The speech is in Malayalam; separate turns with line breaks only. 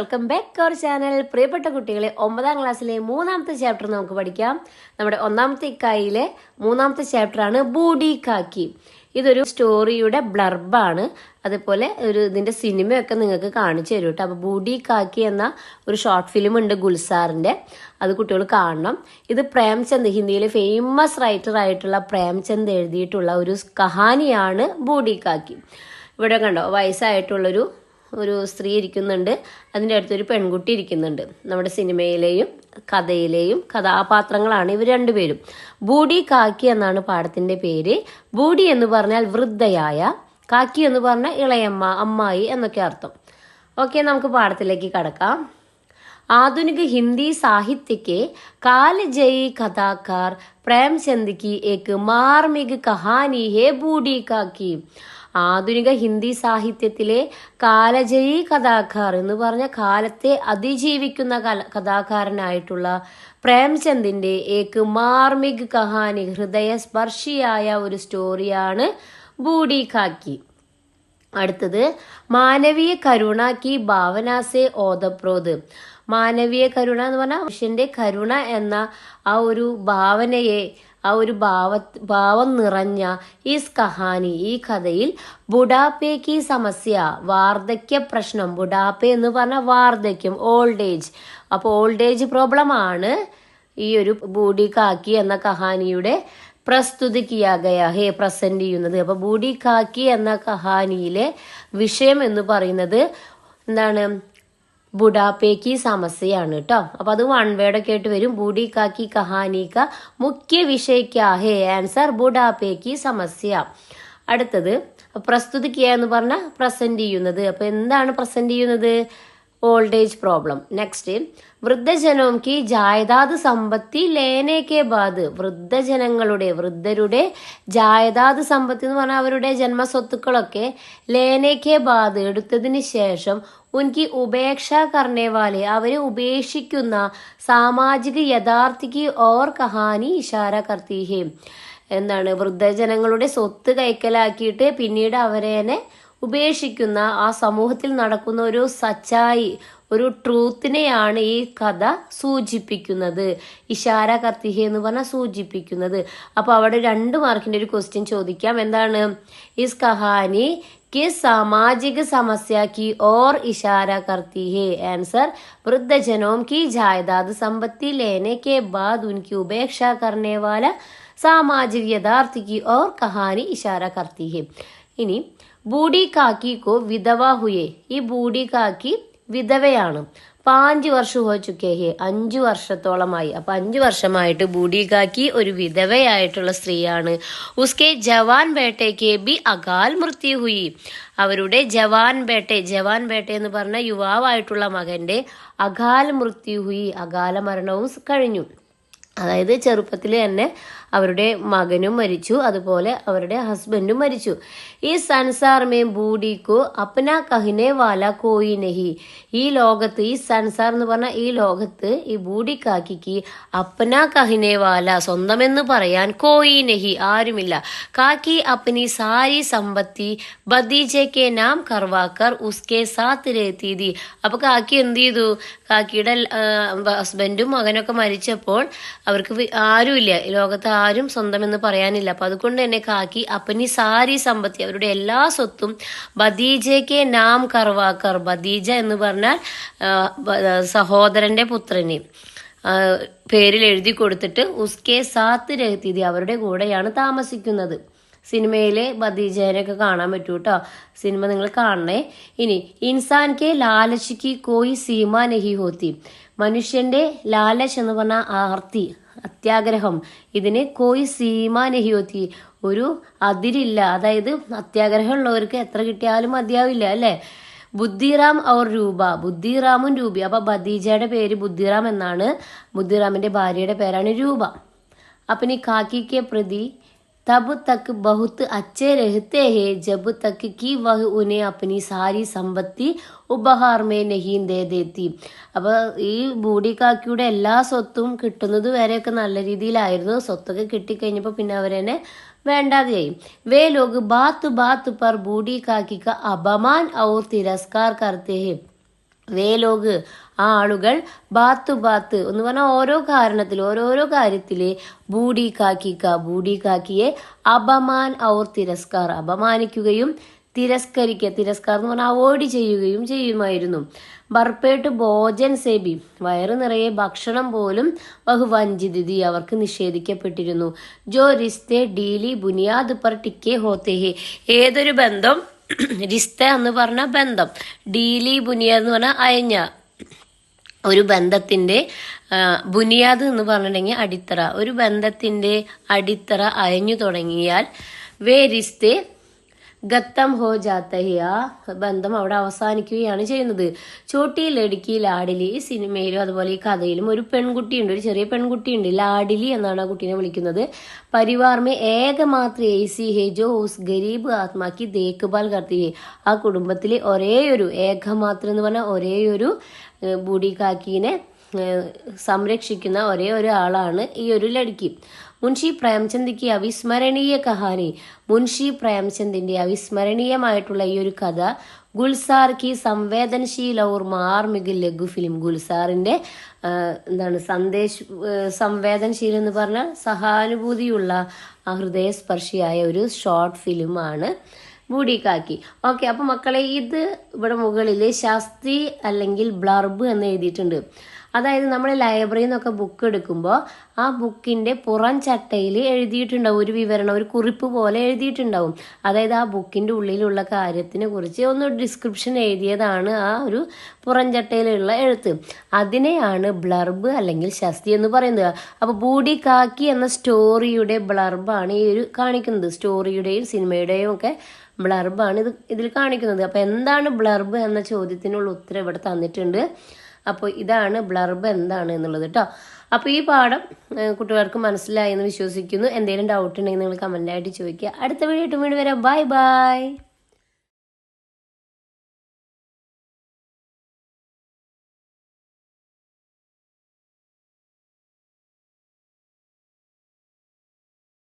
വെൽക്കം ബാക്ക് അവർ ചാനൽ പ്രിയപ്പെട്ട കുട്ടികളെ ഒമ്പതാം ക്ലാസ്സിലെ മൂന്നാമത്തെ ചാപ്റ്റർ നമുക്ക് പഠിക്കാം. നമ്മുടെ ഒന്നാമത്തെ ഇക്കായിലെ മൂന്നാമത്തെ ചാപ്റ്റർ ആണ് ബൂഡി കാക്കി. ഇതൊരു സ്റ്റോറിയുടെ ബ്ലർബാണ് അതുപോലെ ഒരു ഇതിന്റെ സിനിമയൊക്കെ നിങ്ങൾക്ക് കാണിച്ചു തരും കേട്ടോ. അപ്പോൾ ബൂഡി കാക്കി എന്ന ഒരു ഷോർട്ട് ഫിലിം ഉണ്ട് ഗുൽസാറിന്റെ. അത് കുട്ടികൾ കാണണം. ഇത് പ്രേംചന്ദ് ഹിന്ദിയിലെ ഫേമസ് റൈറ്റർ ആയിട്ടുള്ള പ്രേംചന്ദ് എഴുതിയിട്ടുള്ള ഒരു കഹാനിയാണ് ബൂഡി കാക്കി. ഇവിടെ കണ്ടോ വയസ്സായിട്ടുള്ളൊരു ഒരു സ്ത്രീ ഇരിക്കുന്നുണ്ട് അതിൻ്റെ അടുത്തൊരു പെൺകുട്ടി ഇരിക്കുന്നുണ്ട് നമ്മുടെ സിനിമയിലെയും കഥയിലെയും കഥാപാത്രങ്ങളാണ് ഇവർ രണ്ടുപേരും ബൂഡി കാക്കി എന്നാണ് പാഠത്തിന്റെ പേര് ബൂഡി എന്ന് പറഞ്ഞാൽ വൃദ്ധയായ കാക്കി എന്ന് പറഞ്ഞാൽ ഇളയമ്മ അമ്മായി എന്നൊക്കെ അർത്ഥം ഓക്കെ നമുക്ക് പാഠത്തിലേക്ക് കടക്കാം आधुनिक हिंदी साहित्य के कालजयी कथाकार प्रेमचंद की एक मार्मिक कहानी है बूढ़ी കാക്കി ആധുനിക ഹിന്ദി സാഹിത്യത്തിലെ കാലജയി കഥാകാർ എന്ന് പറഞ്ഞ കാലത്തെ അതിജീവിക്കുന്ന കഥാകാരനായിട്ടുള്ള പ്രേംചന്ദിന്റെ ഏക്ക് മാർമിക് കഹാനി ഹൃദയസ്പർശിയായ ഒരു സ്റ്റോറിയാണ് ബൂഡി കാക്കി അടുത്തത് മാനവീയ കരുണ കി ഭാവനാസെ ഓതപ്രോത്. മാനവീയ കരുണ എന്ന് പറഞ്ഞാൽ മനുഷ്യന്റെ കരുണ എന്ന ആ ഒരു ഭാവനയെ ആ ഒരു ഭാവ ഭാവം നിറഞ്ഞ ഈ കഹാനി ഈ കഥയിൽ ബുഡാപ്പേക്ക് ഈ സമസ്യ വാർദ്ധക്യ പ്രശ്നം ബുഡാപ്പെ എന്ന് പറഞ്ഞാൽ വാർദ്ധക്യം ഓൾഡ് ഏജ് അപ്പോൾ ഓൾഡ് ഏജ് പ്രോബ്ലം ആണ് ഈ ഒരു ബൂഡി കാക്കി എന്ന കഹാനിയുടെ പ്രസ്തുതി കിയാ ഗയ ഹേ പ്രസന്റ് ചെയ്യുന്നത്. അപ്പൊ ബൂഡി കാക്കി എന്ന കഹാനിയിലെ വിഷയം എന്ന് പറയുന്നത് എന്താണ്? ബുഡാപ്പേക്ക് സമസ്യയാണ് കേട്ടോ അപ്പൊ അത് വൺ വേർഡൊക്കെ ആയിട്ട് വരും. ബുഡി കാക്കി കഹാനി ക മുഖ്യ വിഷയക്കാഹേ ആൻസർ ബുഡാപ്പേക്ക് സമസ്യ. അടുത്തത് പ്രസ്തുതിക്കുക എന്ന് പറഞ്ഞാൽ പ്രസന്റ് ചെയ്യുന്നത്. അപ്പൊ എന്താണ് പ്രസന്റ് ചെയ്യുന്നത്? ഓൾഡ് ഏജ് പ്രോബ്ലം നെക്സ്റ്റ് വൃദ്ധജനവും കി ജായദാദ് സമ്പത്തി ലേനേക്കെ ബാദ്. വൃദ്ധജനങ്ങളുടെ വൃദ്ധരുടെ ജായദാദ് സമ്പത്തി എന്ന് പറഞ്ഞാൽ അവരുടെ ജന്മസ്വത്തുക്കളൊക്കെ ലേനേക്കെ ബാദ് എടുത്തതിന് ശേഷം ഉൻകി ഉപേക്ഷ കർണേവാലെ അവരെ ഉപേക്ഷിക്കുന്ന സാമാജിക യഥാർത്ഥിക്ക് ഓർ കഹാനി ഇഷാര കർത്തിഹേം. എന്താണ്? വൃദ്ധജനങ്ങളുടെ സ്വത്ത് കൈക്കലാക്കിയിട്ട് പിന്നീട് അവരെ ഉപേക്ഷിക്കുന്ന ആ സമൂഹത്തിൽ നടക്കുന്ന ഒരു സച്ചായി ഒരു ട്രൂത്തിനെയാണ് ഈ കഥ സൂചിപ്പിക്കുന്നത് ഇഷാര കർത്തിഹ എന്ന് പറഞ്ഞാൽ സൂചിപ്പിക്കുന്നത് അപ്പൊ അവിടെ രണ്ട് മാർക്കിന്റെ ഒരു ക്വസ്റ്റ്യൻ ചോദിക്കാം എന്താണ് ഇസ് കഹാനി किस सामाजिक समस्या की ओर इशारा करती है आंसर वृद्धजनों की जायदाद संपत्ति लेने के बाद उनकी उपेक्षा करने वाला सामाजिक यथार्थ की ओर कहानी इशारा करती है ഇനി ബൂഡി കാക്കി കോ വിധവ ഹുയെ. ഈ ബൂഡി കാക്കി വിധവയാണ് പാഞ്ച് വർഷം ഹോ ചുക്കേ ഹേ അഞ്ചു വർഷത്തോളമായി. അപ്പൊ അഞ്ചു വർഷമായിട്ട് ബൂഡി കാക്കി ഒരു വിധവയായിട്ടുള്ള സ്ത്രീയാണ്. ഉസ്കെ ജവാൻ ബേട്ടയ്ക്ക് ബി അകാൽ മൃത്യു ഹുയി. അവരുടെ ജവാൻ ബേട്ടെ ജവാൻ ബേട്ടെ എന്ന് പറഞ്ഞ യുവാവായിട്ടുള്ള മകന്റെ അകാൽ മൃത്യു ഹുയി. അകാല മരണവും കഴിഞ്ഞു. അതായത് ചെറുപ്പത്തിൽ തന്നെ അവരുടെ മകനും മരിച്ചു. അതുപോലെ അവരുടെ ഹസ്ബൻഡും മരിച്ചു. ഈ സൻസാർ മേ ബൂഡിക്കോ അപ്പന കഹിനെ വാല കോയി നഹി. ഈ ലോകത്ത് ഈ സൻസാർ എന്ന് പറഞ്ഞ ഈ ലോകത്ത് ഈ ബൂഡിക്കാക്കിക്ക് അപ്പന കഹിനെ വാല സ്വന്തമെന്ന് പറയാൻ കോയി നഹി ആരുമില്ല. കാക്കി അപ്പനി സാരി സമ്പത്തി ബദീജയ്ക്ക് നാം കർവാക്കർ ഉസ്കെ സാത്ത് അപ്പൊ കാക്കി എന്ത് ചെയ്തു? കാക്കിയുടെ ഹസ്ബൻഡും മകനൊക്കെ മരിച്ചപ്പോൾ അവർക്ക് ആരുമില്ല. ലോകത്ത് ആരും സ്വന്തമെന്ന് പറയാനില്ല. അപ്പൊ അതുകൊണ്ട് തന്നെ കാക്കി അപ്പനി സാരി സമ്പത്തി അവരുടെ എല്ലാ സ്വത്തും ബദീജയ്ക്ക് നാം കർവാക്കർ ബദീജ എന്ന് പറഞ്ഞാൽ സഹോദരന്റെ പുത്രന്. പേരിൽ എഴുതി കൊടുത്തിട്ട് ഉസ്കെ സാത്ത് രഹതിഥി അവരുടെ കൂടെയാണ് താമസിക്കുന്നത്. സിനിമയിലെ ബദീജേനൊക്കെ കാണാൻ പറ്റൂ കേട്ടോ സിനിമ നിങ്ങൾ കാണണേ. ഇനി ഇൻസാൻ കെ ലാലശിക്ക് കോയി സീമ നഹി ഹോത്തി. മനുഷ്യന്റെ ലാലച്ച് എന്ന് പറഞ്ഞ ആർത്തി. അത്യാഗ്രഹം. ഇതിന് കോയി സീമ നെഹിയോത്തി ഒരു അതിരില്ല. അതായത് അത്യാഗ്രഹമുള്ളവർക്ക് എത്ര കിട്ടിയാലും മതിയാവില്ല അല്ലേ? ബുദ്ധിറാം ഔർ രൂപ. ബുദ്ധിറാമും രൂപി. അപ്പൊ ബദീജയുടെ പേര് ബുദ്ധിറാം എന്നാണ്. ബുദ്ധിറാമിന്റെ ഭാര്യയുടെ പേരാണ് രൂപ. അപ്പൊ ഇനി കാക്കിക്ക് പ്രതി तब तक बहुत अच्छे रहते हैं जब तक कि वह उन्हें अपनी सारी संपत्ति ഉപഹാർ മേ നഹീം ദേ ദേത്തി അപ്പൊ ഈ ബൂഡി കാക്കിയുടെ എല്ലാ സ്വത്തും കിട്ടുന്നത് വരെയൊക്കെ നല്ല രീതിയിലായിരുന്നു സ്വത്തൊക്കെ കിട്ടിക്കഴിഞ്ഞപ്പോ പിന്നെ അവരെന്നെ വേണ്ടാതെയായി വേ ലോഗ് ബാത്ത് ബാത്ത് പർ ബൂഡി കാക്കി ക അപമാൻ ഔർ തിരസ്കാർ കർത്തേ വേലോഗ് ആളുകൾ ബാത്ത് ബാത്ത് എന്ന് പറഞ്ഞാൽ ഓരോ കാരണത്തിൽ ഓരോരോ കാര്യത്തിൽ ബൂഡി കാക്കിക്ക ബൂഡി കാക്കിയെ അപമാൻ ഔർ തിരസ്കാർ അപമാനിക്കുകയും തിരസ്കരിക്കുക തിരസ്കാർ എന്ന് പറഞ്ഞാൽ അവോയ്ഡ് ചെയ്യുകയും ചെയ്യുമായിരുന്നു. ബർപ്പേട്ട് ഭോജൻ സേബി വയറ് നിറയെ ഭക്ഷണം പോലും ബഹുവഞ്ചിതി അവർക്ക് നിഷേധിക്കപ്പെട്ടിരുന്നു. ജോ റിസ്തെ ഡീലി ബുനിയാദ് പർ ടിക്കെ ഹോത്തേഹെ ഏതൊരു ബന്ധം റിസ്ത എന്ന് പറഞ്ഞ ബന്ധം. ഡീലി ബുനിയാദ് എന്ന് പറഞ്ഞാൽ അയഞ്ഞ ഒരു ബന്ധത്തിന്റെ ബുനിയാദ് എന്ന് പറഞ്ഞിട്ടുണ്ടെങ്കിൽ അടിത്തറ. ഒരു ബന്ധത്തിന്റെ അടിത്തറ അയഞ്ഞു തുടങ്ങിയാൽ വേ റിസ്തെ ഗത്തം ഹോ ജാത്തഹിയ ബന്ധം അവിടെ അവസാനിക്കുകയാണ് ചെയ്യുന്നത്. ചോട്ടി ലടുക്കി ലാഡിലി സിനിമയിലും അതുപോലെ ഈ കഥയിലും ഒരു പെൺകുട്ടിയുണ്ട് ഒരു ചെറിയ പെൺകുട്ടിയുണ്ട് ലാഡിലി എന്നാണ് ആ കുട്ടീനെ വിളിക്കുന്നത്. പരിവാർമേ ഏകമാത്ര എ സി ജോ ഉസ് ഗരീബ് ആത്മാക്കി ദേഖ്ഭാൽ കർത്തി ആ കുടുംബത്തിലെ ഒരേ ഒരു ഏകമാത്രം എന്ന് പറഞ്ഞ ഒരേ ഒരു ഏഹ്, ബൂഡി കാക്കീനെ സംരക്ഷിക്കുന്ന ഒരേ ഒരു ആളാണ് ഈ ഒരു ലടുക്കി മുൻഷി പ്രേംചന്ദ്ക്ക് അവിസ്മരണീയ കഹാനി മുൻഷി പ്രേംചന്ദിന്റെ അവിസ്മരണീയമായിട്ടുള്ള ഈ ഒരു കഥ ഗുൽസാർ കി സംവേദനശീല ഓർ മാർമിക ലഘു ഫിലിം ഗുൽസാറിന്റെ എന്താണ് സന്ദേശ സംവേദനശീലം എന്ന് പറഞ്ഞാൽ സഹാനുഭൂതിയുള്ള ഹൃദയസ്പർശിയായ ഒരു ഷോർട്ട് ഫിലിമാണ് ബൂഡിക്കാക്കി ഓക്കെ അപ്പൊ മക്കളെ ഇത് ഇവിടെ മുകളിൽ ശാസ്തി അല്ലെങ്കിൽ ബ്ലർബ് എന്ന് എഴുതിയിട്ടുണ്ട്. അതായത് നമ്മൾ ലൈബ്രറിയിൽ നിന്നൊക്കെ ബുക്ക് എടുക്കുമ്പോൾ ആ ബുക്കിന്റെ പുറം ചട്ടയിൽ എഴുതിയിട്ടുണ്ടാവും ഒരു വിവരണം ഒരു കുറിപ്പ് പോലെ എഴുതിയിട്ടുണ്ടാവും. അതായത് ആ ബുക്കിന്റെ ഉള്ളിലുള്ള കാര്യത്തിനെ കുറിച്ച് ഒന്ന് ഡിസ്ക്രിപ്ഷൻ എഴുതിയതാണ് ആ ഒരു പുറം ചട്ടയിലുള്ള എഴുത്ത്. അതിനെയാണ് ബ്ലർബ് അല്ലെങ്കിൽ ശസ്തി എന്ന് പറയുന്നത്. അപ്പോൾ ബൂഡി കാക്കി എന്ന സ്റ്റോറിയുടെ ബ്ലർബാണ് ഈ ഒരു കാണിക്കുന്നത്. സ്റ്റോറിയുടെയും സിനിമയുടെയും ഒക്കെ ബ്ലർബാണ് ഇത് ഇതിൽ കാണിക്കുന്നത്. അപ്പോൾ എന്താണ് ബ്ലർബ് എന്ന ചോദ്യത്തിനുള്ള ഉത്തരം ഇവിടെ തന്നിട്ടുണ്ട്. അപ്പോൾ ഇതാണ് ബ്ലർബ് എന്താണ് എന്നുള്ളത് കേട്ടോ അപ്പോൾ ഈ പാഠം കുട്ടികൾക്ക് മനസ്സിലായി എന്ന് വിശ്വസിക്കുന്നു. എന്തെങ്കിലും ഡൗട്ട് ഉണ്ടെങ്കിൽ നിങ്ങൾ കമന്റായിട്ട് ചോദിക്കുക. അടുത്ത വീഡിയോ വീണ്ടും വരാം. Bye bye